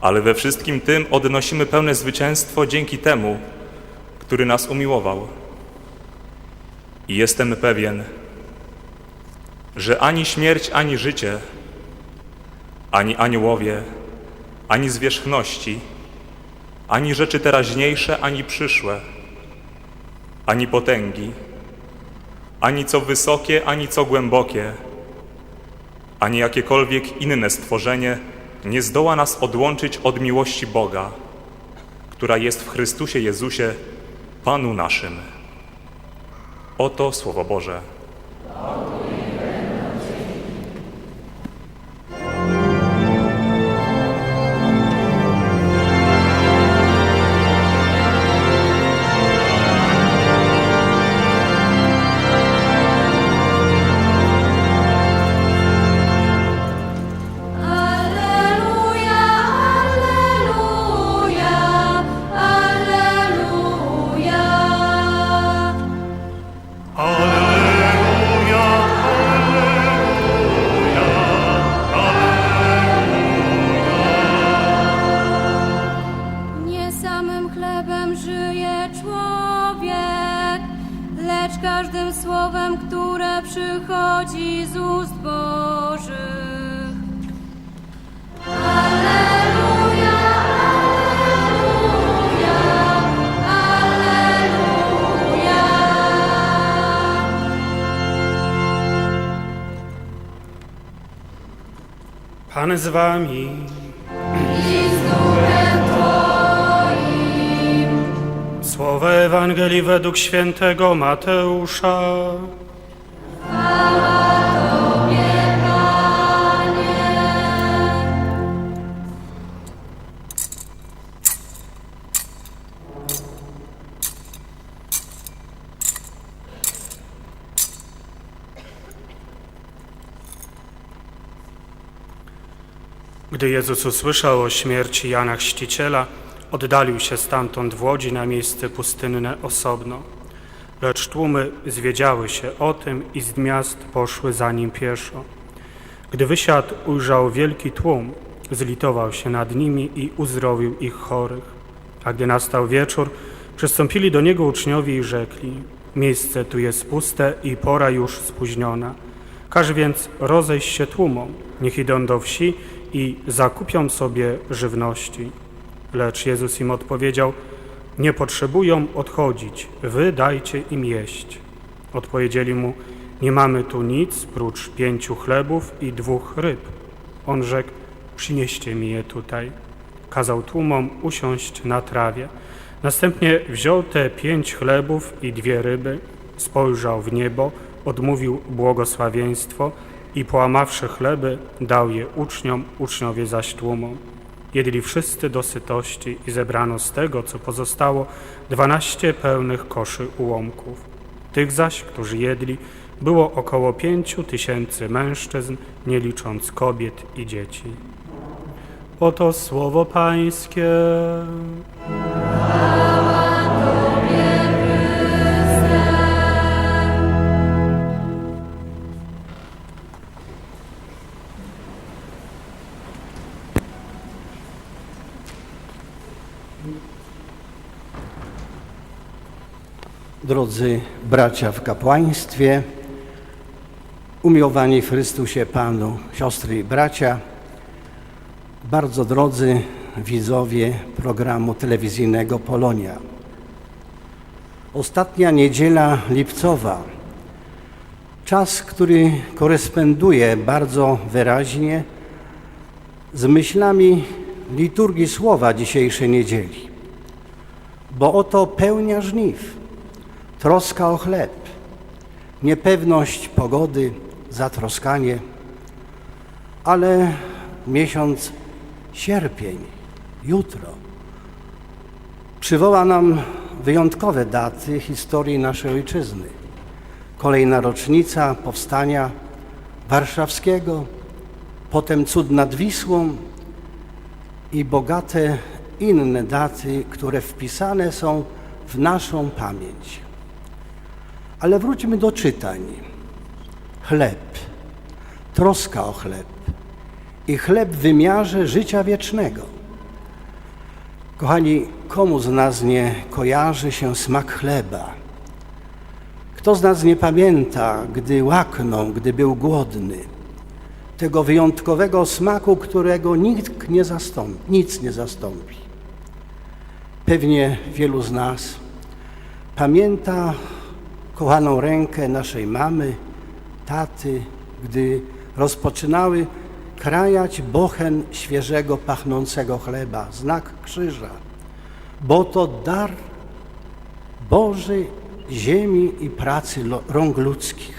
ale we wszystkim tym odnosimy pełne zwycięstwo dzięki temu, który nas umiłował. I jestem pewien, że ani śmierć, ani życie, ani aniołowie, ani zwierzchności, ani rzeczy teraźniejsze, ani przyszłe, ani potęgi, ani co wysokie, ani co głębokie, ani jakiekolwiek inne stworzenie nie zdoła nas odłączyć od miłości Boga, która jest w Chrystusie Jezusie, Panu naszym. Oto Słowo Boże. Przychodzi z ust Bożych. Alleluja, alleluja, alleluja. Pan z wami. I z Twoim. Ewangelii według świętego Mateusza. Gdy Jezus usłyszał o śmierci Jana Chrzciciela, oddalił się stamtąd w łodzi na miejsce pustynne osobno. Lecz tłumy zwiedziały się o tym i z miast poszły za nim pieszo. Gdy wysiadł, ujrzał wielki tłum, zlitował się nad nimi i uzdrowił ich chorych. A gdy nastał wieczór, przystąpili do niego uczniowie i rzekli: Miejsce tu jest puste i pora już spóźniona. Każ więc rozejść się tłumom, niech idą do wsi i zakupią sobie żywności. Lecz Jezus im odpowiedział: Nie potrzebują odchodzić, wy dajcie im jeść. Odpowiedzieli mu: Nie mamy tu nic prócz pięciu chlebów i dwóch ryb. On rzekł: Przynieście mi je tutaj. Kazał tłumom usiąść na trawie. Następnie wziął te pięć chlebów i dwie ryby, spojrzał w niebo, odmówił błogosławieństwo i połamawszy chleby, dał je uczniom, uczniowie zaś tłumom. Jedli wszyscy do sytości i zebrano z tego, co pozostało, dwanaście pełnych koszy ułomków. Tych zaś, którzy jedli, było około pięciu tysięcy mężczyzn, nie licząc kobiet i dzieci. Oto słowo Pańskie. Drodzy bracia w kapłaństwie, umiłowani w Chrystusie Panu, siostry i bracia, bardzo drodzy widzowie programu telewizyjnego Polonia. Ostatnia niedziela lipcowa, czas, który koresponduje bardzo wyraźnie z myślami liturgii słowa dzisiejszej niedzieli. Bo oto pełnia żniw, troska o chleb, niepewność pogody, zatroskanie, ale miesiąc sierpień, jutro, przywoła nam wyjątkowe daty historii naszej ojczyzny. Kolejna rocznica powstania warszawskiego, potem cud nad Wisłą i bogate inne daty, które wpisane są w naszą pamięć. Ale wróćmy do czytań. Chleb, troska o chleb i chleb w wymiarze życia wiecznego. Kochani, komu z nas nie kojarzy się smak chleba? Kto z nas nie pamięta, gdy łaknął, gdy był głodny, tego wyjątkowego smaku, którego nikt nie zastąpi, nic nie zastąpi? Pewnie wielu z nas pamięta kochaną rękę naszej mamy, taty, gdy rozpoczynały krajać bochen świeżego, pachnącego chleba, znak krzyża, bo to dar Boży ziemi i pracy rąk ludzkich.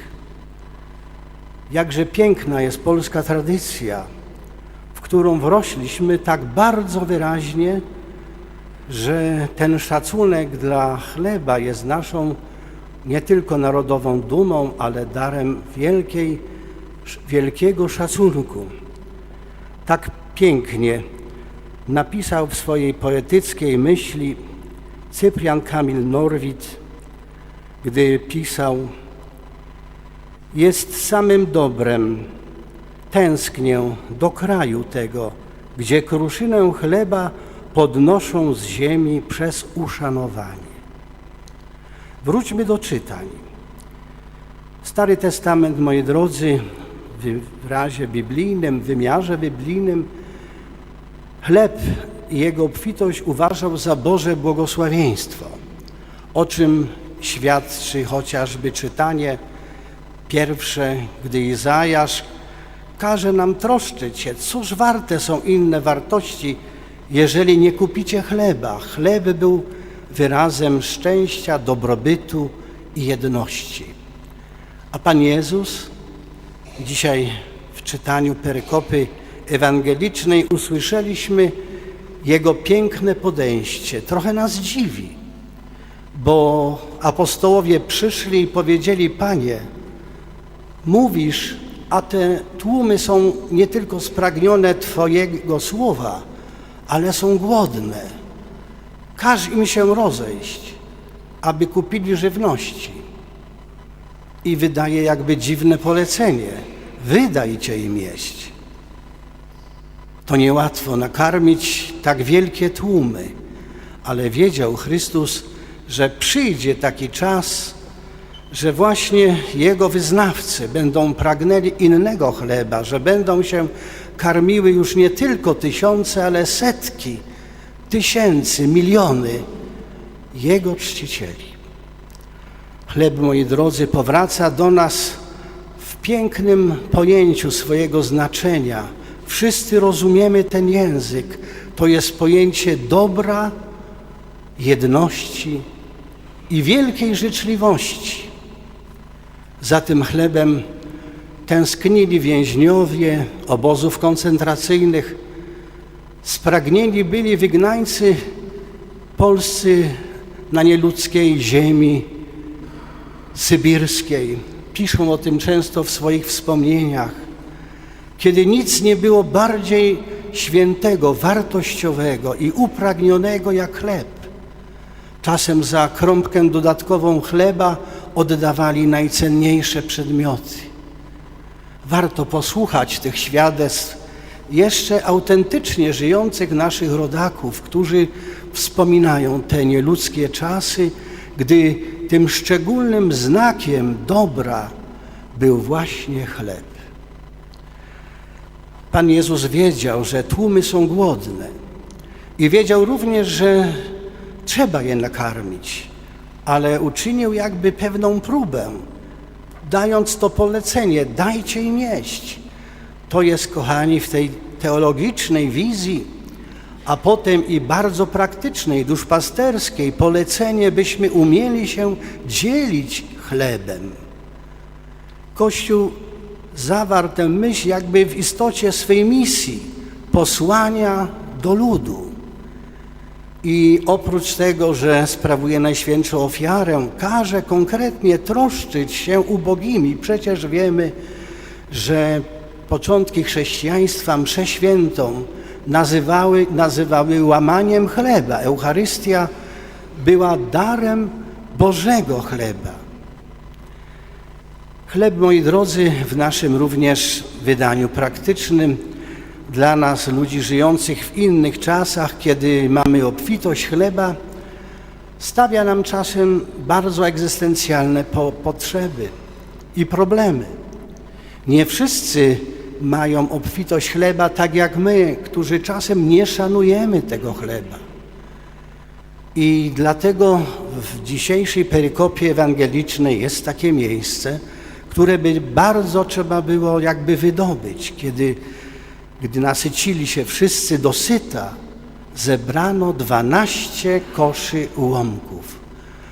Jakże piękna jest polska tradycja, w którą wrośliśmy tak bardzo wyraźnie, że ten szacunek dla chleba jest naszą nie tylko narodową dumą, ale darem wielkiej, wielkiego szacunku. Tak pięknie napisał w swojej poetyckiej myśli Cyprian Kamil Norwid, gdy pisał Jest samym dobrem, tęsknię do kraju tego, gdzie kruszynę chleba podnoszą z ziemi przez uszanowanie. Wróćmy do czytań. Stary Testament, moi drodzy, w wyrazie biblijnym, w wymiarze biblijnym, chleb i jego obfitość uważał za Boże błogosławieństwo, o czym świadczy chociażby czytanie pierwsze, gdy Izajasz każe nam troszczyć się, cóż warte są inne wartości, jeżeli nie kupicie chleba. Chleb był wyrazem szczęścia, dobrobytu i jedności. A Pan Jezus dzisiaj w czytaniu perykopy ewangelicznej usłyszeliśmy Jego piękne podejście. Trochę nas dziwi, bo apostołowie przyszli i powiedzieli, Panie, mówisz, a te tłumy są nie tylko spragnione Twojego słowa, ale są głodne. Każ im się rozejść, aby kupili żywności. I wydaje jakby dziwne polecenie. Wydajcie im jeść. To niełatwo nakarmić tak wielkie tłumy, ale wiedział Chrystus, że przyjdzie taki czas, że właśnie Jego wyznawcy będą pragnęli innego chleba, że będą się karmiły już nie tylko tysiące, ale setki, tysięcy, miliony Jego czcicieli. Chleb, moi drodzy, powraca do nas w pięknym pojęciu swojego znaczenia. Wszyscy rozumiemy ten język. To jest pojęcie dobra, jedności i wielkiej życzliwości. Za tym chlebem tęsknili więźniowie obozów koncentracyjnych, spragnieni byli wygnańcy polscy na nieludzkiej ziemi sybirskiej. Piszą o tym często w swoich wspomnieniach. Kiedy nic nie było bardziej świętego, wartościowego i upragnionego jak chleb. Czasem za krąbkę dodatkową chleba oddawali najcenniejsze przedmioty. Warto posłuchać tych świadectw jeszcze autentycznie żyjących naszych rodaków, którzy wspominają te nieludzkie czasy, gdy tym szczególnym znakiem dobra był właśnie chleb. Pan Jezus wiedział, że tłumy są głodne i wiedział również, że trzeba je nakarmić, ale uczynił jakby pewną próbę, dając to polecenie: dajcie im jeść. To jest, kochani, w tej teologicznej wizji, a potem i bardzo praktycznej, duszpasterskiej polecenie, byśmy umieli się dzielić chlebem. Kościół zawarł tę myśl jakby w istocie swej misji, posłania do ludu. I oprócz tego, że sprawuje najświętszą ofiarę, każe konkretnie troszczyć się ubogimi. Przecież wiemy, że początki chrześcijaństwa mszę świętą nazywały, nazywały łamaniem chleba. Eucharystia była darem Bożego chleba. Chleb, moi drodzy, w naszym również wydaniu praktycznym dla nas, ludzi żyjących w innych czasach, kiedy mamy obfitość chleba, stawia nam czasem bardzo egzystencjalne po potrzeby i problemy. Nie wszyscy mają obfitość chleba tak jak my, którzy czasem nie szanujemy tego chleba. I dlatego w dzisiejszej perykopie ewangelicznej jest takie miejsce, które by bardzo trzeba było jakby wydobyć. Kiedy, gdy nasycili się wszyscy do syta, zebrano 12 koszy ułomków.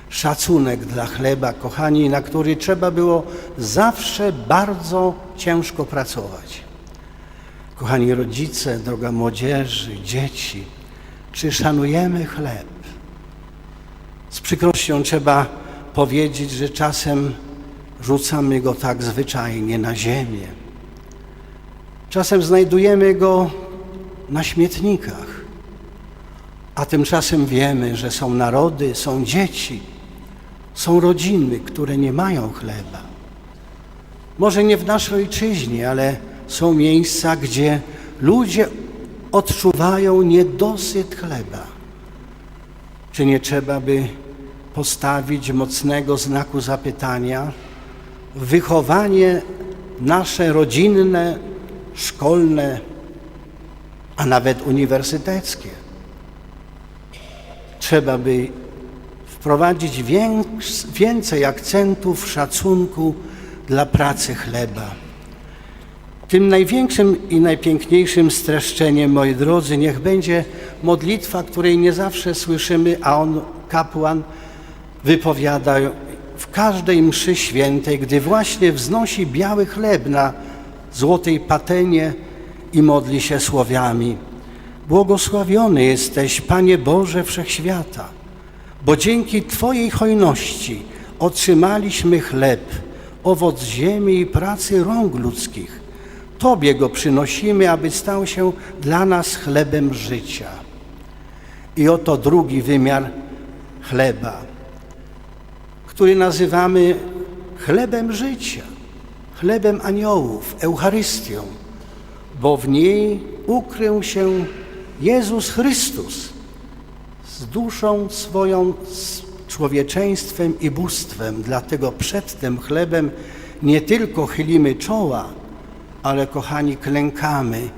Szacunek dla chleba, kochani, na który trzeba było zawsze bardzo ciężko pracować. Kochani rodzice, droga młodzieży, dzieci, czy szanujemy chleb? Z przykrością trzeba powiedzieć, że czasem rzucamy go tak zwyczajnie na ziemię. Czasem znajdujemy go na śmietnikach, a tymczasem wiemy, że są narody, są dzieci, są rodziny, które nie mają chleba. Może nie w naszej ojczyźnie, ale są miejsca, gdzie ludzie odczuwają niedosyt chleba. Czy nie trzeba by postawić mocnego znaku zapytania wychowanie nasze rodzinne, szkolne, a nawet uniwersyteckie? Trzeba by wprowadzić więcej akcentów szacunku dla pracy chleba. Tym największym i najpiękniejszym streszczeniem, moi drodzy, niech będzie modlitwa, której nie zawsze słyszymy, a on, kapłan, wypowiada w każdej mszy świętej, gdy właśnie wznosi biały chleb na złotej patenie i modli się słowiami. Błogosławiony jesteś, Panie Boże Wszechświata, bo dzięki Twojej hojności otrzymaliśmy chleb, owoc ziemi i pracy rąk ludzkich. Tobie go przynosimy, aby stał się dla nas chlebem życia. I oto drugi wymiar chleba, który nazywamy chlebem życia, chlebem aniołów, Eucharystią, bo w niej ukrył się Jezus Chrystus z duszą swoją, z człowieczeństwem i bóstwem. Dlatego przed tym chlebem nie tylko chylimy czoła, ale kochani, klękamy,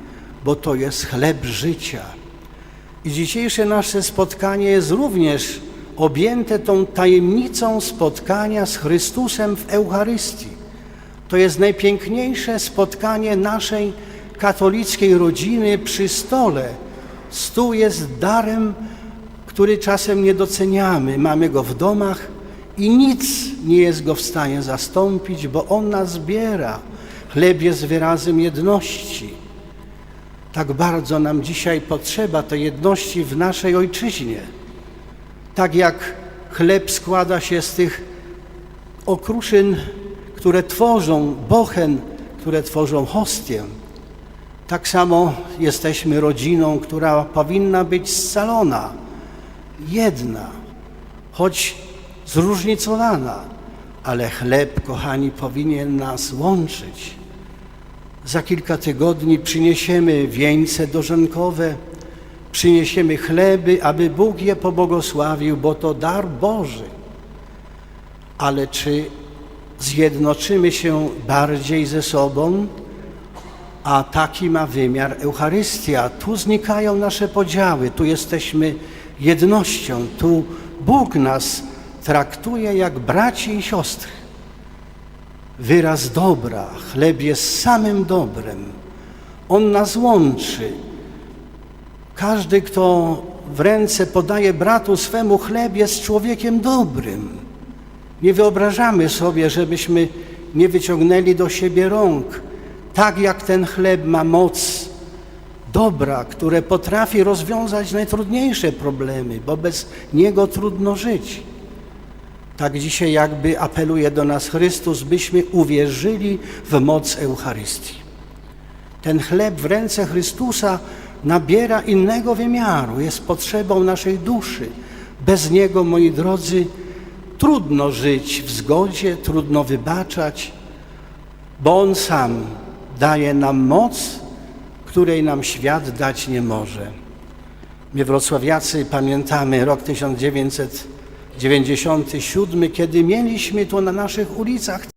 bo to jest chleb życia. I dzisiejsze nasze spotkanie jest również objęte tą tajemnicą spotkania z Chrystusem w Eucharystii. To jest najpiękniejsze spotkanie naszej katolickiej rodziny przy stole. Stół jest darem, który czasem nie doceniamy. Mamy go w domach i nic nie jest go w stanie zastąpić, bo on nas zbiera. Chleb jest wyrazem jedności. Tak bardzo nam dzisiaj potrzeba tej jedności w naszej ojczyźnie. Tak jak chleb składa się z tych okruszyn, które tworzą bochen, które tworzą hostię, tak samo jesteśmy rodziną, która powinna być scalona, jedna, choć zróżnicowana, ale chleb, kochani, powinien nas łączyć. Za kilka tygodni przyniesiemy wieńce dożynkowe, przyniesiemy chleby, aby Bóg je pobłogosławił, bo to dar Boży. Ale czy zjednoczymy się bardziej ze sobą? A taki ma wymiar Eucharystia. Tu znikają nasze podziały, tu jesteśmy jednością, tu Bóg nas traktuje jak braci i siostry. Wyraz dobra, chleb jest samym dobrem. On nas łączy. Każdy, kto w ręce podaje bratu swemu chleb, jest człowiekiem dobrym. Nie wyobrażamy sobie, żebyśmy nie wyciągnęli do siebie rąk. Tak jak ten chleb ma moc dobra, które potrafi rozwiązać najtrudniejsze problemy, bo bez niego trudno żyć. Tak dzisiaj jakby apeluje do nas Chrystus, byśmy uwierzyli w moc Eucharystii. Ten chleb w ręce Chrystusa nabiera innego wymiaru, jest potrzebą naszej duszy. Bez niego, moi drodzy, trudno żyć w zgodzie, trudno wybaczać, bo On sam daje nam moc, której nam świat dać nie może. My wrocławiacy pamiętamy rok 1997, kiedy mieliśmy tu na naszych ulicach